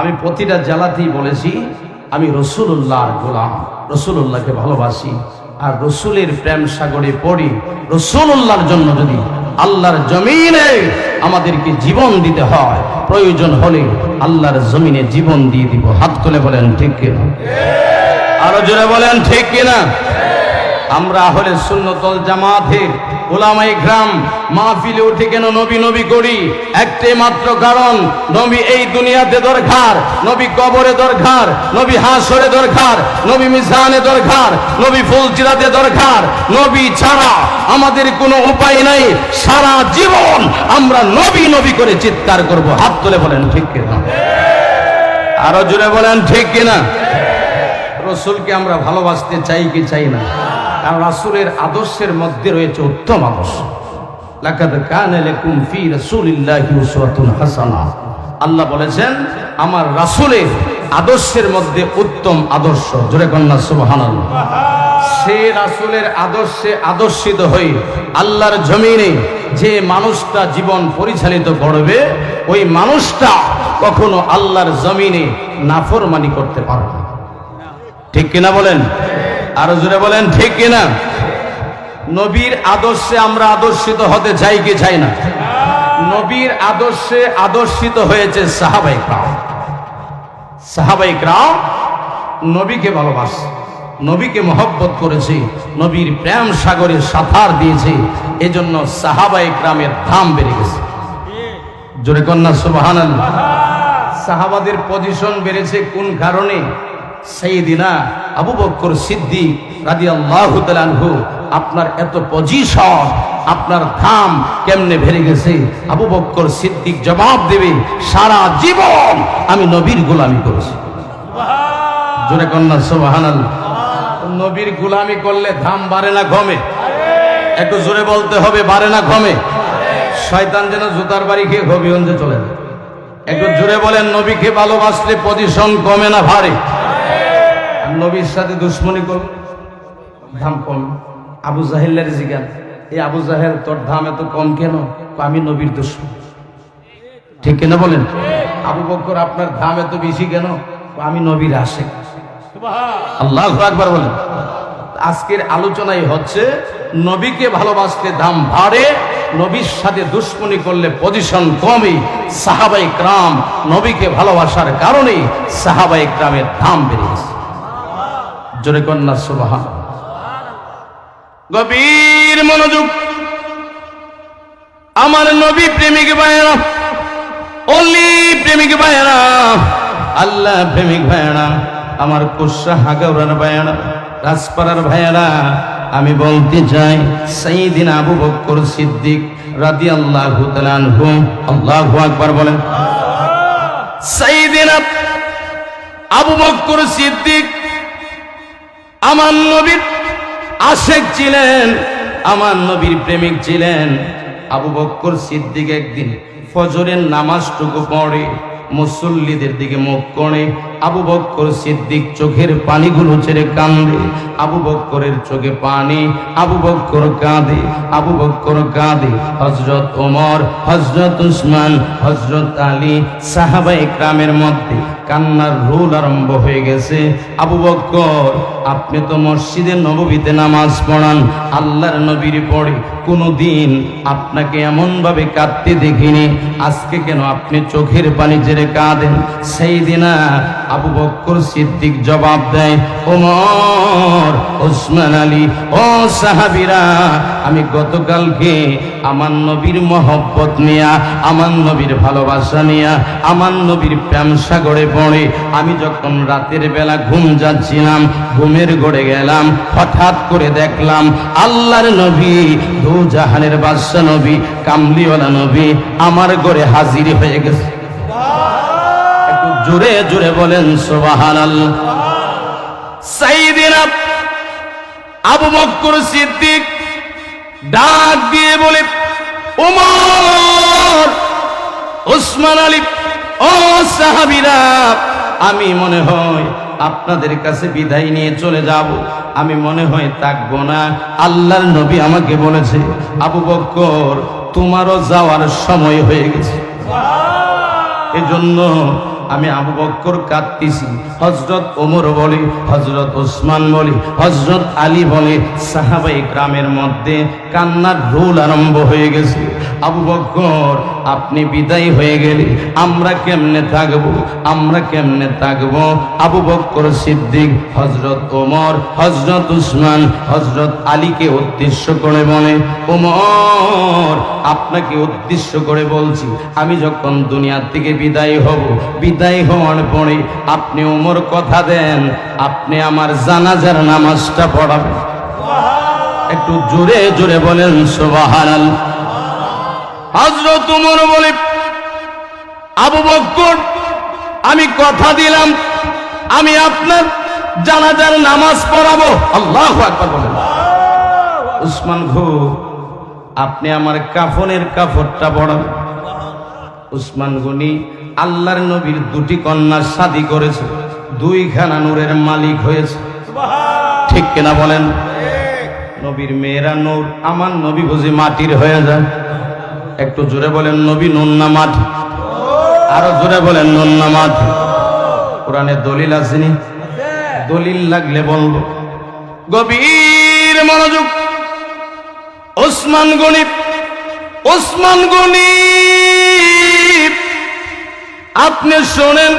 আমি প্রতিটা জেলাতেই বলেছি, আমি রসুল্লাহর গোলাম রসুল্লাহকে ভালোবাসি, আর রসুলের প্রেম সাগরে পড়ি রসুল্লাহর জন্য যদি আল্লাহর জমিনে আমাদেরকে জীবন দিতে হয়, প্রয়োজন হলে আল্লাহর জমিনে জীবন দিয়ে দিব। হাত তুলে বলেন, ঠিক কিনা? আরও জোরে বলেন, ঠিক কিনা? আমরা হলে শূন্য সুন্নতল জামাতের ওলামাই গ্রাম মাহফিলে উঠে কেন নবী নবী করি? একটাই মাত্র কারণ, নবী এই দুনিয়াতে দরকার, নবী কবরে দরকার, নবী হাসরে দরকার, নবী মিজানে দরকার, নবী ফুলচিরাতে দরকার, নবী ছাড়া আমাদের কোনো উপায় নাই। সারা জীবন আমরা নবী নবী করে চিৎকার করব। হাত তুলে বলেন, ঠিক কিনা? আরও জোরে বলেন, ঠিক কিনা? রসুলকে আমরা ভালোবাসতে চাই কি চাই না? কারণ রাসূলের আদর্শের মধ্যে রয়েছে উত্তম আদর্শ। আল্লাহ বলেছেন, আমার রাসূলের আদর্শের মধ্যে উত্তম আদর্শ। জোরে কন্যা সুবহানাল্লাহ। সে রাসূলের আদর্শে আদর্শিত হয়ে আল্লাহর জমিনে যে মানুষটা জীবন পরিচালিত করবে, ওই মানুষটা কখনো আল্লাহর জমিনে নাফরমানি করতে পারবে ঠিক কিনা বলেন? আরও জোরে বলেন, ঠিক কিনা? নবীর আদর্শে আমরা আদর্শিত হতে চাই কি চাই না? নবীর আদর্শে আদর্শিত হয়েছে সাহাবাই ক্রাম। সাহাবাই ক্রাম নবীকে ভালোবাসে, নবীকে মহব্বত করেছে, নবীর প্রেম সাগরে সাঁতার দিয়েছে, এজন্য সাহাবাই গ্রামের দাম বেড়ে গেছে। জোরে কন্যা সুবাহান সাহাবাদের পজিশন বেড়েছে কোন কারণে? সেই দিনা আবু বক্কর সিদ্দিক রাজি আল্লাহ আপনার এত পজিশন আপনার দাম কেমনে বেড়ে গেছে? আবু বক্কর সিদ্দিক জবাব দেবে সারা জীবন আমি নবীর গোলামি করেছি। জোরে কন্যা সুবাহান নবীর গোলামি করলে দাম বাড়ে না কমে একটু জোরে বলতে হবে বাড়ে না কমে শয়তান যেন জুতার বাড়ি খেয়ে হবিগঞ্জে চলে যায়। একটু জোরে বলেন নবীকে ভালোবাসলে পজিশন কমে না ভারী। নবীর সাথে দুশ্মনী করবে দাম কম। আবু জাহিল্লার জিগান এই আবু জাহেল, তোর দাম এত কম কেন? আমি নবীর দুশ্মন। ঠিক কেন বলেন? আবু বক্কর আপনার দাম এত বেশি কেন? আমি নবীর আসে আল্লাহ একবার বলেন। আজকের আলোচনাই হচ্ছে, নবীকে ভালোবাসতে দাম বাড়ে নবীর সাথে দুশ্মনী করলে পজিশন কমে সাহাবাই ক্রাম নবীকে ভালোবাসার কারণে সাহাবাই ক্রামের দাম বেড়ে গেছে। জোরে কন্যা সুবাহান। গভীর মনোযোগ। আমার নবী প্রেমিক ভাইয়েরা, অলি প্রেমিক ভাইয়েরা, আল্লাহ প্রেমিক ভাইয়েরা, আমার কোষা হাগাউরার ভাইয়েরা, রাজপাড়ার ভাইয়েরা, আমি বলতে চাই, সাইদিন আবু বক্কর সিদ্দিক রাদি আল্লাহ আনহু, আল্লাহ আকবার বলেন। সাইদিন আবু বক্কর সিদ্দিক আমার নবীর আশেক ছিলেন, আমার নবীর প্রেমিক ছিলেন। আবু বক্কর সিদ্দিক একদিন ফজরের নামাজটুকু পড়ে, মুসল্লিদের দিকে মুখ করে আবু বক্কর সিদ্দিক চোখের পানিগুলো ছেড়ে কান্দে আবু বক্করের চোখে পানি, আবু বক্কর কাঁদে, আবু বক্কর কাঁদে। হজরত ওমর হজরত উসমান হজরত আলী সাহাবাই গ্রামের মধ্যে কান্নার রোল আরম্ভ হয়ে গেছে। আবু বক্কর, আপনি তো মসজিদে নববীতে নামাজ পড়ান, আল্লাহর নবীর পড়ে কোনো দিন আপনাকে এমনভাবে কাঁদতে দেখিনি। আজকে কেন আপনি চোখের পানি জেরে কাঁদেন? সেই দিনা আবু বক্কর সিদ্দিক জবাব দেয়, ওমর, ওসমান আলী, ও সাহাবিরা, আমি গতকালকে আমার নবীর মহব্বত নিয়া, আমার নবীর ভালোবাসা নিয়া, আমার নবীর প্রেম সাগরে পড়ে, আমি যখন রাতের বেলা ঘুম যাচ্ছিলাম, ঘুমের গড়ে গেলাম, হঠাৎ করে দেখলাম, আল্লাহর নবী, দু জাহানের বাদশা নবী, কামলিওয়ালা নবী, আমার ঘরে হাজির হয়ে গেছে। জোরে জোরে বলেন সোবাহান আবু বক্কর সিদ্দিক ডাক দিয়ে বলে ওমর ওসমান আলী ও সাহাবিরা আমি মনে হয় আপনাদের কাছে বিদায় নিয়ে চলে যাব। আমি মনে হয় থাকব না। আল্লাহর নবী আমাকে বলেছে আবু বক্কর তোমারও যাওয়ার সময় হয়ে গেছে। এজন্য আমি আবু বক্কর কাঁদতেছি। হজরত ওমর বলে হজরত ওসমান বলে হজরত আলী বলে সাহাবাই গ্রামের মধ্যে কান্নার রোল আরম্ভ হয়ে গেছে। আবু বক্কর, আপনি বিদায় হয়ে গেলে আমরা কেমনে থাকব? আমরা কেমনে থাকব? আবু বক্কর সিদ্দিক হজরত ওমর হজরত উসমান হজরত আলীকে উদ্দেশ্য করে বলে, ওমর, আপনাকে উদ্দেশ্য করে বলছি, আমি যখন দুনিয়ার থেকে বিদায় হব, বিদায় হওয়ার পরে আপনি ওমর কথা দেন, আপনি আমার জানাজার নামাজটা পড়াবেন। একটু জোরে জোরে বলেন সোবাহান হজরত উমর বলে, আবু বক্কর আমি কথা দিলাম, আমি আপনার জানাজার নামাজ পড়াবো। আল্লাহ উসমান ঘো, আপনি আমার কাফনের কাফরটা পড়াবেন উসমান গনি আল্লাহর নবীর দুটি কন্যা শাদি করেছে দুইখানা নূরের মালিক হয়েছে। ঠিক কিনা বলেন? নবীর মেয়েরা নূর আমার নবী বুঝি মাটির হয়ে যায়। একটু জোরে বলেন নবী নুন না মাটি? আরও জোরে বলেন নুন না মাটি? কোরআনে দলিল আসেনি দলিল লাগলে বলব। গভীর মনোযোগ। ওসমান গণিত ওসমান গণিত আপনি শোনেন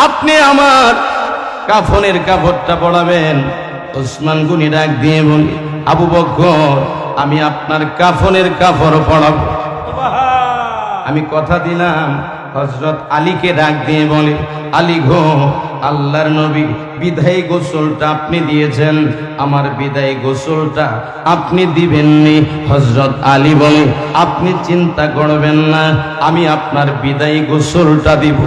আপনি আমার কাফনের কাপড়টা পড়াবেন ওসমান গুনি ডাক দিয়ে বলি আবু বকর আমি আপনার কাফনের কাপড় পড়াবো আমি কথা দিলাম হজরত আলীকে ডাক দিয়ে বলে, আলী ঘো আল্লাহর নবী, বিদায় গোসলটা আপনি দিয়েছেন আমার বিদায় গোসলটা আপনি দিবেননি হজরত আলী বলে, আপনি চিন্তা করবেন না, আমি আপনার বিদায় গোসলটা দিব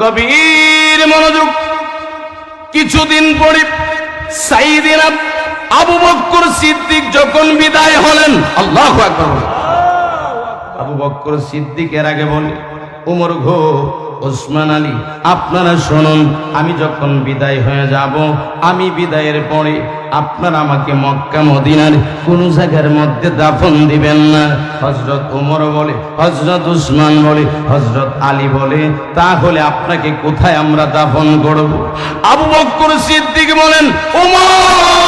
গভীর মনোযোগ কিছুদিন পরে সাইদিনা আবু বক্কর সিদ্দিক যখন বিদায় হলেন, আল্লাহ বলেন। আবু বক্কর সিদ্দিকের আগে বলে, উমর ঘো ওসমান আলী, আপনারা শুনুন, আমি যখন বিদায় হয়ে যাব, আমি বিদায়ের পরে আপনারা আমাকে মক্কা, মদিনার কোন জায়গার মধ্যে দাফন দিবেন না। হজরত উমর বলে হজরত উসমান বলে হজরত আলী বলে, তাহলে আপনাকে কোথায় আমরা দাফন করব? আবু বক্কর সিদ্দিক বলেন, উমর!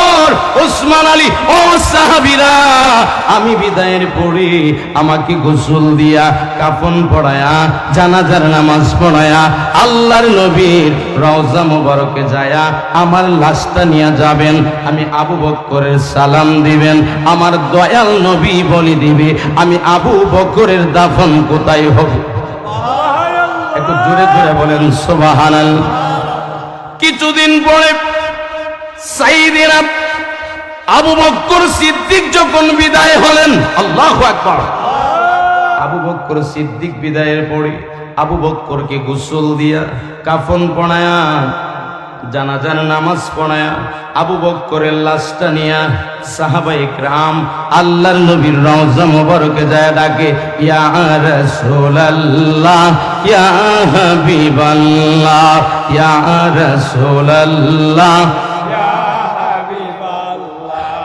ওসমান আলী, ও সাহাবিরা, আমি বিদায়ের পরে আমাকে গোসল দিয়া কাফন পড়ায়া জানাজার নামাজ পড়ায়া, আল্লাহর নবীর রওজা মোবারকে যায়া আমার লাশটা নিয়ে যাবেন। আমি আবু বক্করের সালাম দিবেন, আমার দয়াল নবী বলি দিবে, আমি আবু বক্করের দাফন কোথায় হবে? একটু জোরে জোরে বলেন সোবাহানাল কিছুদিন পরে সাইদিনা আবু বক্কর সিদ্দিক যখন বিদায় হলেন, আল্লাহ আকবার। আবু বক্কর সিদ্দিক বিদায়ের পরে আবু বক্করকে গোসল দিয়া, কাফন পড়ায়া জানাজার নামাজ পড়ায়া আবু বক্করের লাশটা নিয়া সাহাবাই রাম আল্লাহর নবীর রওজা মোবারকে যায় ডাকে, ইয়া রাসূলুল্লাহ, ইয়া হাবিবাল্লাহ, ইয়া রাসূলুল্লাহ।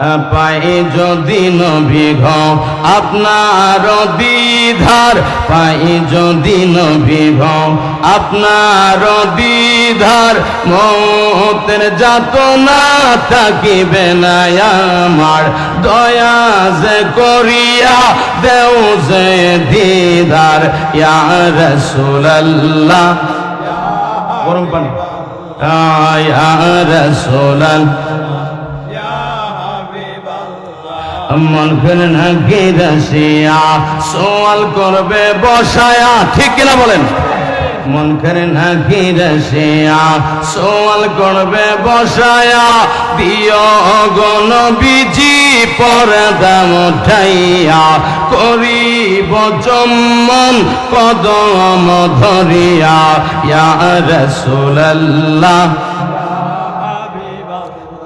পাই যদি নবী ঘ আপনার দ্বিধার পাই যদি নবী ঘ আপনার দ্বিধার মতের যাত না থাকিবে না আমার। দয়া যে করিয়া দেও যে দিদার ইয়া রাসূলুল্লাহ। গরম পানি। ইয়া রাসূলুল্লাহ। মন করে নাকি রসিয়া সোয়াল করবে বসায়া। ঠিক কিনা বলেন? মন করে নাকি রসিয়া সোয়াল করবে বসায়া। দিও গণ বিজি পরদাম উঠাইয়া। করিব চম্মন কদম ধরিয়া। ইয়া রসুল্লাহ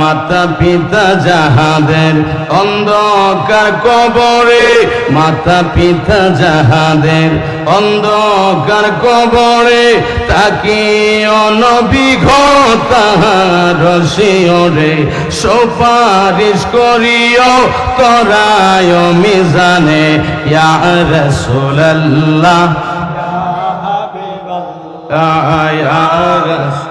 মাতা পিতা যাহাদের অন্ধকার কবরে মাতা পিতা যাহাদের অন্ধকার কবরে তাকে অনবিঘতাহার শিওরে, সুপারিশ করিও, করায় মিজানে, ইয়া রাসূলুল্লাহ। ইয়া রাসূল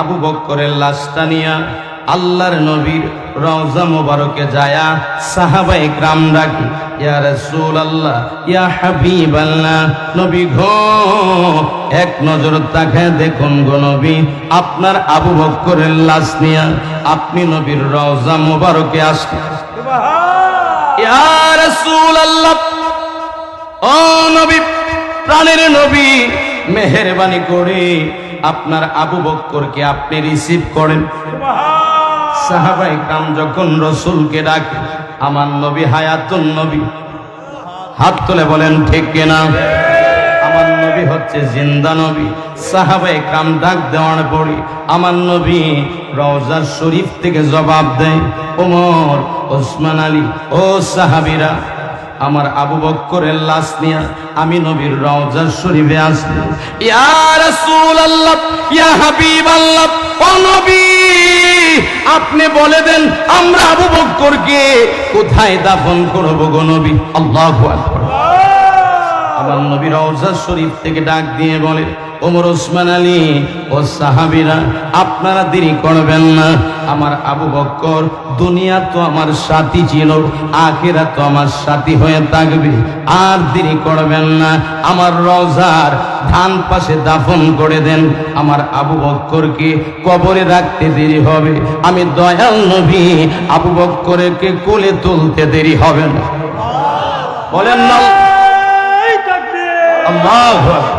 আবু বক্করের লাশটা নিয়া আল্লাহর নবীর রওজা মোবারকে যায়া সাহাবাই গ্রাম ডাকি ইয়া রাসূলুল্লাহ ইয়া হাবিবাল্লাহ নবী ঘো এক নজর তাকায় দেখুন গো নবী আপনার আবু বক্করের লাশ নিয়া আপনি নবীর রওজা মোবারকে আসলেন। ইয়া রাসূলুল্লাহ ও নবী প্রাণের নবী মেহেরবানি করে আপনার আবু বক্করকে আপনি রিসিভ করেন। সাহাবাই কাম যখন রসুলকে ডাকে, আমার নবী হায়াতুন নবী। হাত তুলে বলেন, ঠিক কিনা আমার নবী হচ্ছে জিন্দা নবী। সাহাবাই কাম ডাক দেওয়ার পরে, আমার নবী রওজার শরীফ থেকে জবাব দেয়। ওমর, ওসমান আলী, ও সাহাবিরা আমার আবু বক্করের লাশ নিয়ে আমি নবীর রওজার শরীফে আসব। ইয়া রাসূলুল্লাহ, ইয়া হাবিবাল্লাহ, ও নবী, আপনি বলে দেন, আমরা আবু বক্করকে কোথায় দাফন করব গো নবী? আল্লাহু আকবার। আমার নবী রওজা শরীফ থেকে ডাক দিয়ে বলে, ওমর ওসমান আলী, ও সাহাবিরা, আপনারা দেরি করবেন না। আমার আবু বক্কর দুনিয়া তো আমার সাথী ছিল, আখেরা তো আমার সাথী হয়ে থাকবে, আর দেরি করবেন না। আমার রওজার ধান পাশে দাফন করে দেন। আমার আবু বক্করকে কবরে রাখতে দেরি হবে। আমি দয়াল নবী, আবু বক্করকে কোলে তুলতে দেরি হবে না। বলেন না। আল্লাহু আকবার